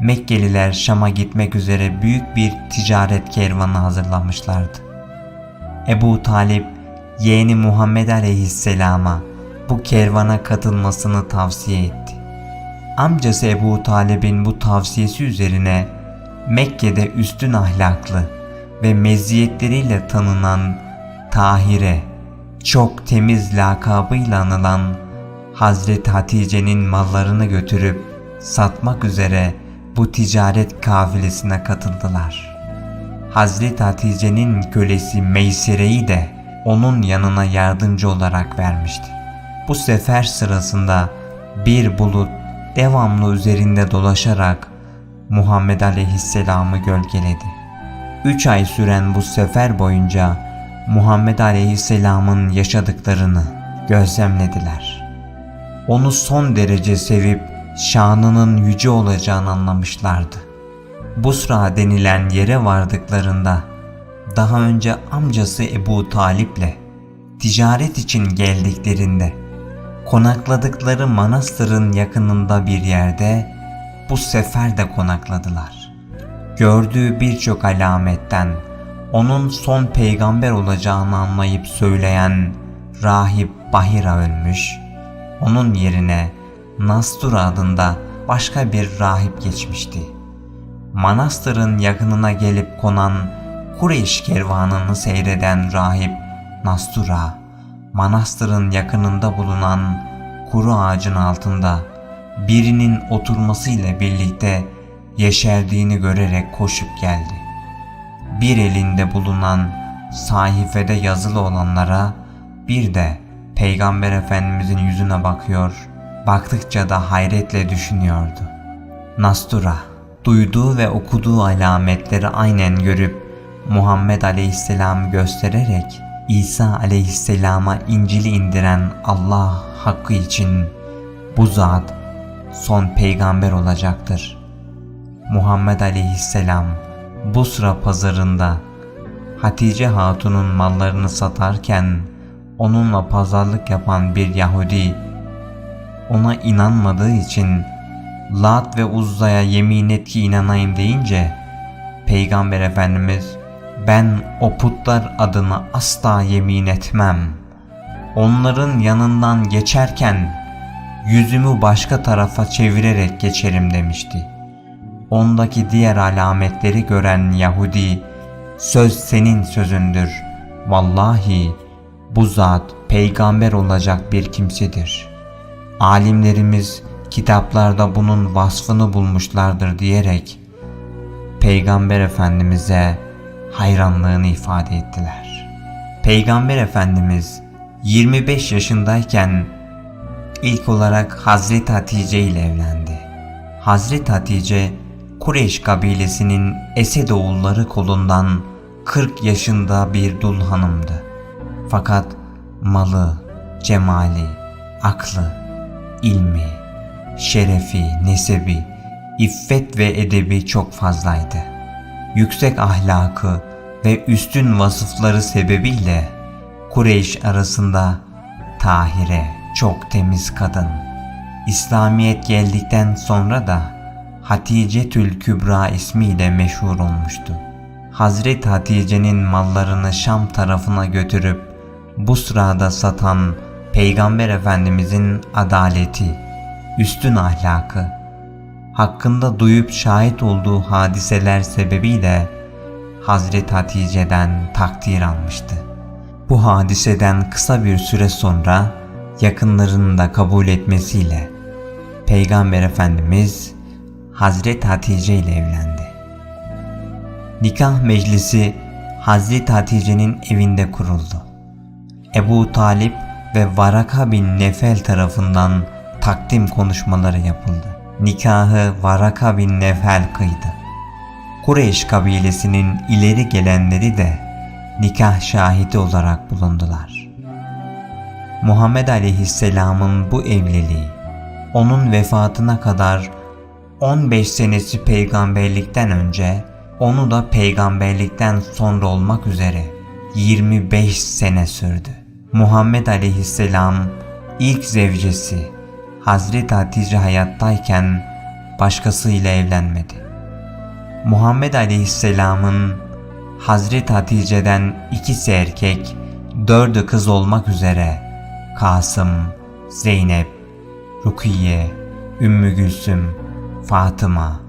Mekkeliler Şam'a gitmek üzere büyük bir ticaret kervanı hazırlamışlardı. Ebu Talip yeğeni Muhammed Aleyhisselam'a bu kervana katılmasını tavsiye etti. Amcası Ebu Talib'in bu tavsiyesi üzerine Mekke'de üstün ahlaklı ve meziyetleriyle tanınan Tahire, çok temiz lakabıyla anılan Hazreti Hatice'nin mallarını götürüp satmak üzere bu ticaret kafilesine katıldılar. Hazreti Hatice'nin kölesi Meysere'yi de onun yanına yardımcı olarak vermişti. Bu sefer sırasında bir bulut devamlı üzerinde dolaşarak Muhammed Aleyhisselam'ı gölgeledi. Üç ay süren bu sefer boyunca Muhammed Aleyhisselam'ın yaşadıklarını gözlemlediler. Onu son derece sevip şanının yüce olacağını anlamışlardı. Busra denilen yere vardıklarında daha önce amcası Ebu Talip'le ticaret için geldiklerinde konakladıkları manastırın yakınında bir yerde bu sefer de konakladılar. Gördüğü birçok alametten onun son peygamber olacağını anlayıp söyleyen rahip Bahira ölmüş, onun yerine Nastur adında başka bir rahip geçmişti. Manastırın yakınına gelip konan Kureyş kervanını seyreden rahip Nastura, manastırın yakınında bulunan kuru ağacın altında birinin oturmasıyla birlikte yeşerdiğini görerek koşup geldi. Bir elinde bulunan sahifede yazılı olanlara bir de Peygamber Efendimizin yüzüne bakıyor, baktıkça da hayretle düşünüyordu. Nastura, duyduğu ve okuduğu alametleri aynen görüp Muhammed Aleyhisselam göstererek İsa Aleyhisselam'a İncil'i indiren Allah hakkı için bu zat son peygamber olacaktır. Muhammed Aleyhisselam Busra pazarında Hatice Hatun'un mallarını satarken onunla pazarlık yapan bir Yahudi ona inanmadığı için Lat ve Uzza'ya yemin et ki inanayım deyince Peygamber Efendimiz ben o putlar adına asla yemin etmem. Onların yanından geçerken yüzümü başka tarafa çevirerek geçerim demişti. Ondaki diğer alametleri gören Yahudi söz senin sözündür. Vallahi bu zat peygamber olacak bir kimsedir. Alimlerimiz kitaplarda bunun vasfını bulmuşlardır diyerek Peygamber Efendimiz'e hayranlığını ifade ettiler. Peygamber Efendimiz 25 yaşındayken ilk olarak Hazreti Hatice ile evlendi. Hazreti Hatice Kureyş kabilesinin Esed oğulları kolundan 40 yaşında bir dul hanımdı. Fakat malı, cemali, aklı, ilmi, şerefi, nesebi, iffet ve edebi çok fazlaydı. Yüksek ahlakı ve üstün vasıfları sebebiyle Kureyş arasında Tahire çok temiz kadın. İslamiyet geldikten sonra da Hatice Tül Kübra ismiyle meşhur olmuştu. Hazreti Hatice'nin mallarını Şam tarafına götürüp Busra'da satan Peygamber Efendimizin adaleti, üstün ahlakı, hakkında duyup şahit olduğu hadiseler sebebiyle Hazreti Hatice'den takdir almıştı. Bu hadiseden kısa bir süre sonra yakınlarının da kabul etmesiyle Peygamber Efendimiz Hazreti Hatice ile evlendi. Nikah meclisi Hazreti Hatice'nin evinde kuruldu. Ebu Talip ve Varaka bin Nefel tarafından takdim konuşmaları yapıldı. Nikahı Varaka bin Nefel kıydı. Kureyş kabilesinin ileri gelenleri de nikah şahidi olarak bulundular. Muhammed Aleyhisselam'ın bu evliliği onun vefatına kadar 15 senesi peygamberlikten önce onu da peygamberlikten sonra olmak üzere 25 sene sürdü. Muhammed Aleyhisselam ilk zevcesi Hazreti Hatice hayattayken başkasıyla evlenmedi. Muhammed Aleyhisselam'ın Hazreti Hatice'den ikisi erkek, dördü kız olmak üzere Kasım, Zeynep, Rukiye, Ümmü Gülsüm, Fatıma,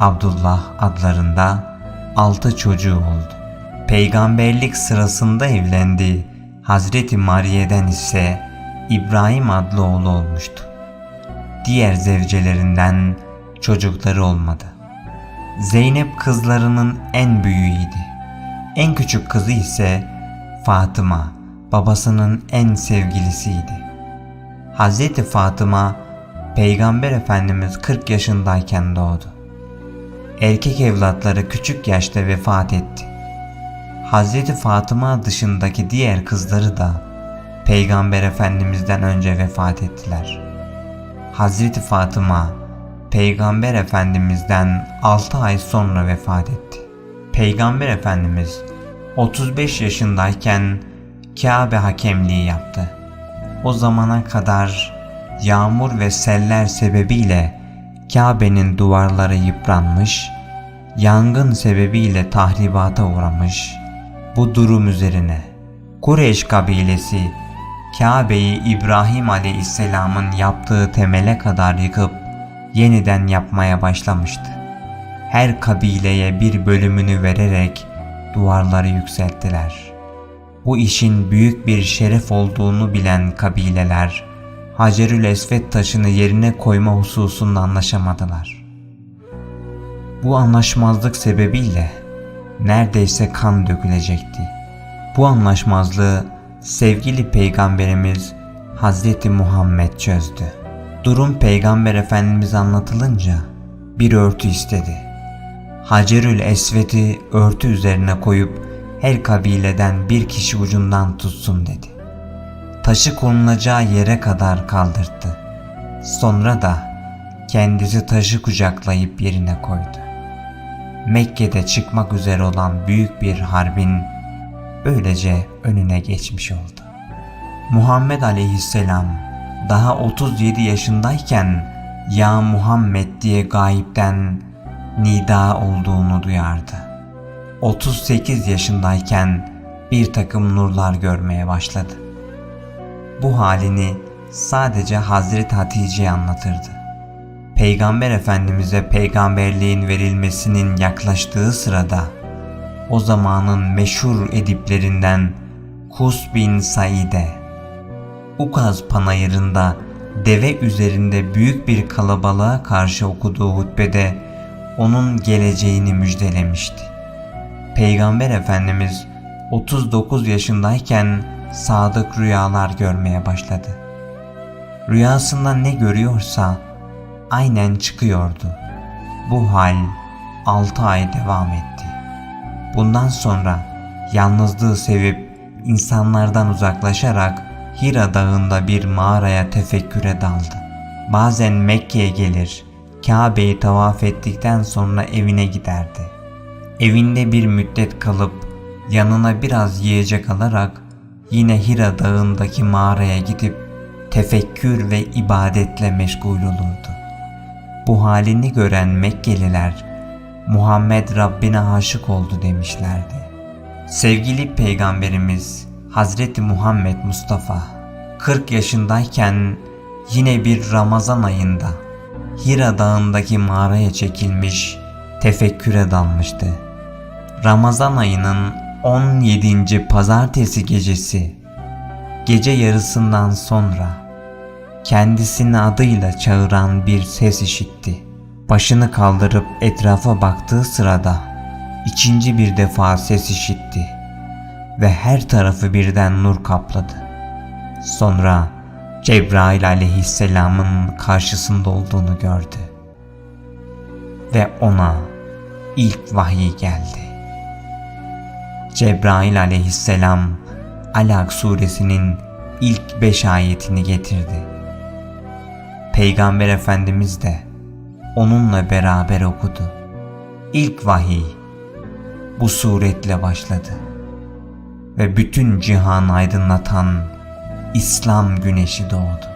Abdullah adlarında altı çocuğu oldu. Peygamberlik sırasında evlendiği Hazreti Mariye'den ise İbrahim adlı oğlu olmuştu. Diğer zevcelerinden çocukları olmadı. Zeynep kızlarının en büyüğüydü. En küçük kızı ise Fatıma, babasının en sevgilisiydi. Hazreti Fatıma, Peygamber Efendimiz 40 yaşındayken doğdu. Erkek evlatları küçük yaşta vefat etti. Hazreti Fatıma dışındaki diğer kızları da Peygamber Efendimiz'den önce vefat ettiler. Hazreti Fatıma Peygamber Efendimiz'den 6 ay sonra vefat etti. Peygamber Efendimiz 35 yaşındayken Kabe hakemliği yaptı. O zamana kadar yağmur ve seller sebebiyle Kabe'nin duvarları yıpranmış, yangın sebebiyle tahribata uğramış. Bu durum üzerine Kureyş kabilesi Kabe'yi İbrahim Aleyhisselam'ın yaptığı temele kadar yıkıp yeniden yapmaya başlamıştı. Her kabileye bir bölümünü vererek duvarları yükselttiler. Bu işin büyük bir şeref olduğunu bilen kabileler Hacerül Esved taşını yerine koyma hususunda anlaşamadılar. Bu anlaşmazlık sebebiyle neredeyse kan dökülecekti. Bu anlaşmazlığı sevgili peygamberimiz Hazreti Muhammed çözdü. Durum peygamber efendimiz anlatılınca bir örtü istedi. Hacerül Esved'i örtü üzerine koyup her kabileden bir kişi ucundan tutsun dedi. Taşı konulacağı yere kadar kaldırdı. Sonra da kendisi taşı kucaklayıp yerine koydu. Mekke'de çıkmak üzere olan büyük bir harbin böylece önüne geçmiş oldu. Muhammed Aleyhisselam daha 37 yaşındayken Ya Muhammed diye gayipten nida olduğunu duyardı. 38 yaşındayken bir takım nurlar görmeye başladı. Bu halini sadece Hazreti Hatice'ye anlatırdı. Peygamber Efendimiz'e peygamberliğin verilmesinin yaklaştığı sırada o zamanın meşhur ediplerinden Kus bin Said'e Ukaz panayırında deve üzerinde büyük bir kalabalığa karşı okuduğu hutbede onun geleceğini müjdelemişti. Peygamber Efendimiz 39 yaşındayken sadık rüyalar görmeye başladı. Rüyasında ne görüyorsa aynen çıkıyordu. Bu hal 6 ay devam etti. Bundan sonra yalnızlığı sevip insanlardan uzaklaşarak Hira dağında bir mağaraya tefekküre daldı. Bazen Mekke'ye gelir, Kabe'yi tavaf ettikten sonra evine giderdi. Evinde bir müddet kalıp yanına biraz yiyecek alarak yine Hira dağındaki mağaraya gidip tefekkür ve ibadetle meşgul olurdu. Bu halini gören Mekkeliler Muhammed Rabbine aşık oldu demişlerdi. Sevgili Peygamberimiz Hazreti Muhammed Mustafa 40 yaşındayken yine bir Ramazan ayında Hira dağındaki mağaraya çekilmiş tefekküre dalmıştı. Ramazan ayının 17. pazartesi gecesi gece yarısından sonra kendisini adıyla çağıran bir ses işitti. Başını kaldırıp etrafa baktığı sırada ikinci bir defa ses işitti ve her tarafı birden nur kapladı. Sonra Cebrail aleyhisselamın karşısında olduğunu gördü. Ve ona ilk vahiy geldi. Cebrail aleyhisselam Alak suresinin ilk beş ayetini getirdi. Peygamber Efendimiz de onunla beraber okudu. İlk vahiy bu suretle başladı ve bütün cihan aydınlatan İslam güneşi doğdu.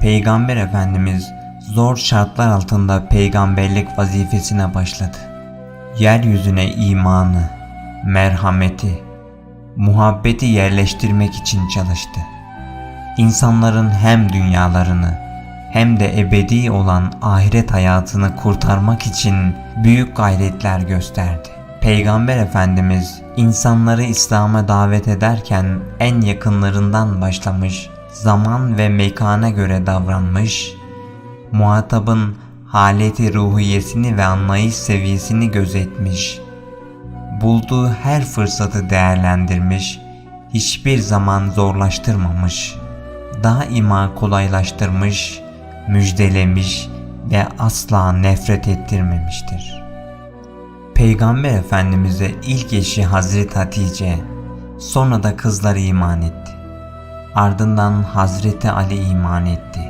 Peygamber Efendimiz zor şartlar altında peygamberlik vazifesine başladı. Yeryüzüne imanı, merhameti, muhabbeti yerleştirmek için çalıştı. İnsanların hem dünyalarını hem de ebedi olan ahiret hayatını kurtarmak için büyük gayretler gösterdi. Peygamber Efendimiz insanları İslam'a davet ederken en yakınlarından başlamış, zaman ve mekana göre davranmış, muhatabın haleti ruhiyesini ve anlayış seviyesini gözetmiş, bulduğu her fırsatı değerlendirmiş, hiçbir zaman zorlaştırmamış, daima kolaylaştırmış, müjdelemiş ve asla nefret ettirmemiştir. Peygamber Efendimiz'e ilk eşi Hazreti Hatice, sonra da kızları iman etti. Ardından Hazreti Ali iman etti.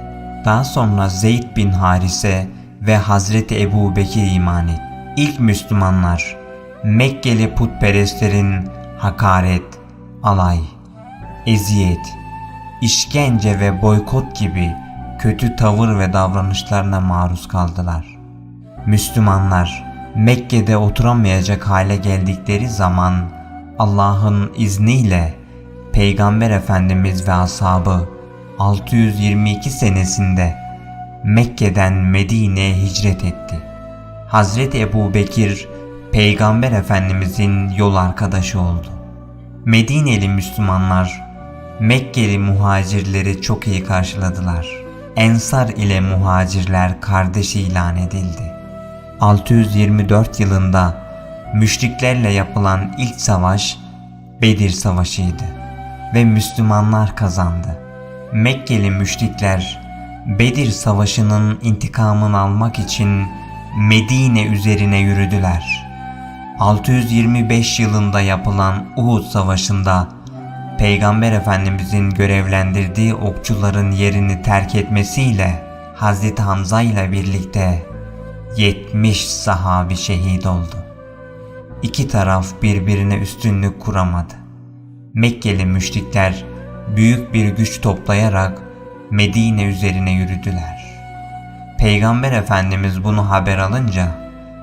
Daha sonra Zeyd bin Harise ve Hazreti Ebu Bekir iman etti. İlk Müslümanlar Mekkeli putperestlerin hakaret, alay, eziyet, işkence ve boykot gibi kötü tavır ve davranışlarına maruz kaldılar. Müslümanlar Mekke'de oturamayacak hale geldikleri zaman Allah'ın izniyle Peygamber Efendimiz ve ashabı 622 senesinde Mekke'den Medine'ye hicret etti. Hazreti Ebu Bekir Peygamber Efendimizin yol arkadaşı oldu. Medineli Müslümanlar Mekkeli muhacirleri çok iyi karşıladılar. Ensar ile muhacirler kardeş ilan edildi. 624 yılında müşriklerle yapılan ilk savaş Bedir Savaşı'ydı ve Müslümanlar kazandı. Mekkeli müşrikler Bedir Savaşı'nın intikamını almak için Medine üzerine yürüdüler. 625 yılında yapılan Uhud Savaşı'nda Peygamber Efendimizin görevlendirdiği okçuların yerini terk etmesiyle Hazreti Hamza ile birlikte 70 sahabi şehit oldu. İki taraf birbirine üstünlük kuramadı. Mekkeli müşrikler büyük bir güç toplayarak Medine üzerine yürüdüler. Peygamber Efendimiz bunu haber alınca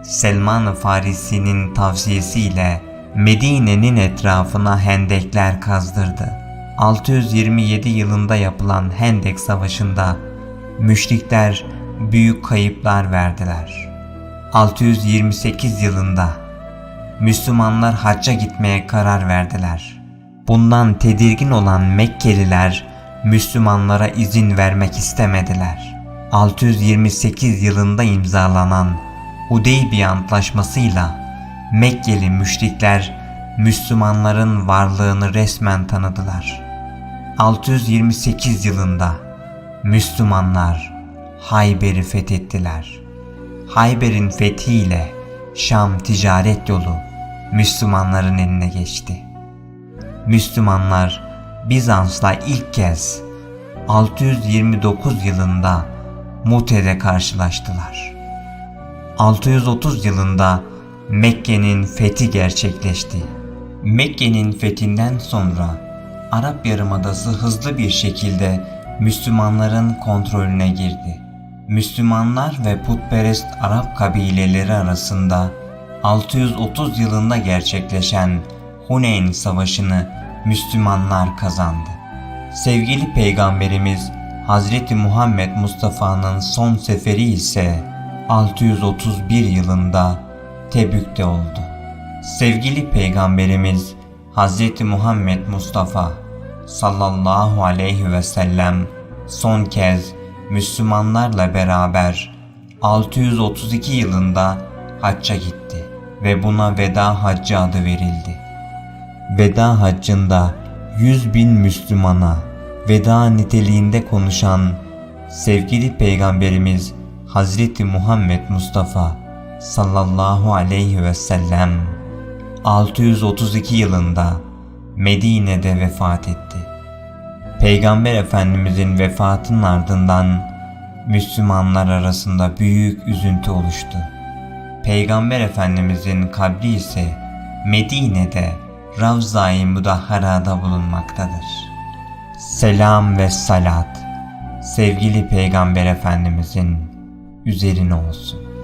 Selman-ı Farisi'nin tavsiyesiyle Medine'nin etrafına hendekler kazdırdı. 627 yılında yapılan Hendek Savaşı'nda müşrikler büyük kayıplar verdiler. 628 yılında Müslümanlar hacca gitmeye karar verdiler. Bundan tedirgin olan Mekkeliler Müslümanlara izin vermek istemediler. 628 yılında imzalanan Hudeybiye Antlaşması'yla Mekkeli müşrikler Müslümanların varlığını resmen tanıdılar. 628 yılında Müslümanlar Hayber'i fethettiler. Hayber'in fethiyle Şam ticaret yolu Müslümanların eline geçti. Müslümanlar Bizans'la ilk kez 629 yılında Mute'de karşılaştılar. 630 yılında Mekke'nin fethi gerçekleşti. Mekke'nin fethinden sonra Arap Yarımadası hızlı bir şekilde Müslümanların kontrolüne girdi. Müslümanlar ve putperest Arap kabileleri arasında 630 yılında gerçekleşen Huneyn Savaşı'nı Müslümanlar kazandı. Sevgili Peygamberimiz Hazreti Muhammed Mustafa'nın son seferi ise 631 yılında Tebük'te oldu. Sevgili Peygamberimiz Hazreti Muhammed Mustafa sallallahu aleyhi ve sellem son kez Müslümanlarla beraber 632 yılında hacca gitti ve buna veda haccı adı verildi. Veda haccında 100 bin Müslümana veda niteliğinde konuşan sevgili Peygamberimiz Hazreti Muhammed Mustafa sallallahu aleyhi ve sellem 632 yılında Medine'de vefat etti. Peygamber Efendimizin vefatının ardından Müslümanlar arasında büyük üzüntü oluştu. Peygamber Efendimizin kabri ise Medine'de Ravza-i Mudahhara'da bulunmaktadır. Selam ve salat sevgili Peygamber Efendimizin üzerine olsun.